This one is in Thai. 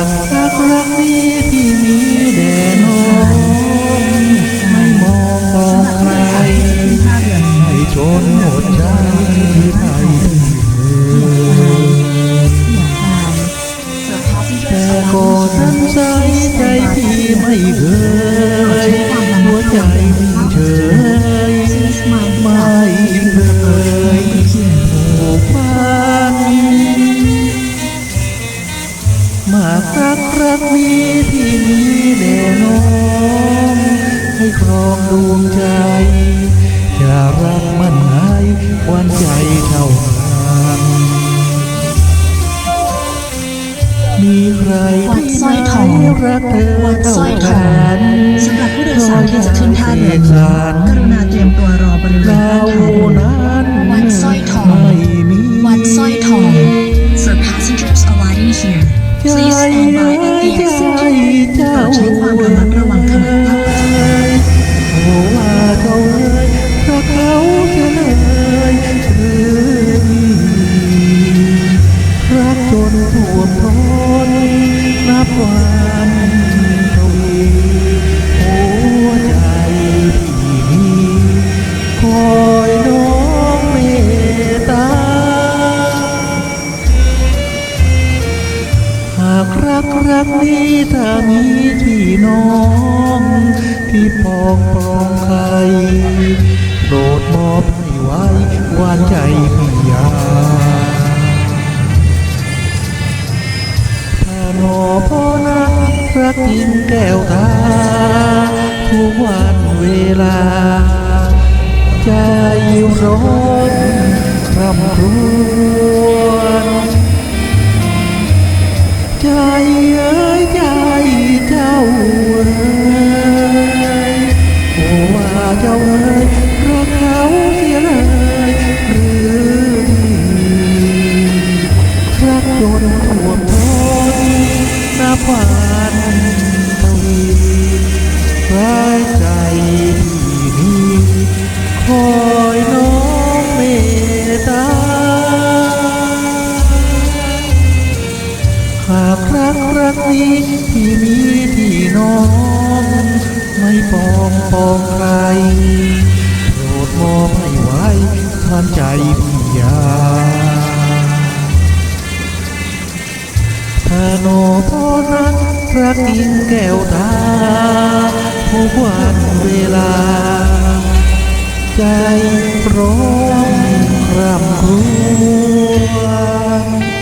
ากรักรักนี้ที่มีแด่น้องไม่มองมองใครให้ชนหมดใจไทยแต่ก็ทันใจใจพี่ไม่เคยหัวใจ วงใจ จะรักมันให้วันใจเท่านั้นมีใครวัดสร้อยทองที่ไหนรักเธอวัดสเท่าร้อยทอกังนสำหรับผู้โดยสารที่จะขึ้นท่าเรือสารกรุณาเตรียมากรักรักนี้ถ้ามีพี่น้อง ที่ปองปรองใครโปรดมอบให้ไว้วานใจพี่ยาถ้านอพ่อนักรักยิ่งแก้วตาทุกวันเวลา ใจร้อนคร่ำคร นับวันทวีร้ายใจพี่นี้คอยน้องเมตตาหากรักรักนี้ที่มีที่น้อง ไม่ปองปองใครโปรดมอบให้ไว้ท่านใจพี่ยาถ้าโนพ่ รักอิงแก้วตาทุกวันเวลา ใจร้องคร่ำครวญ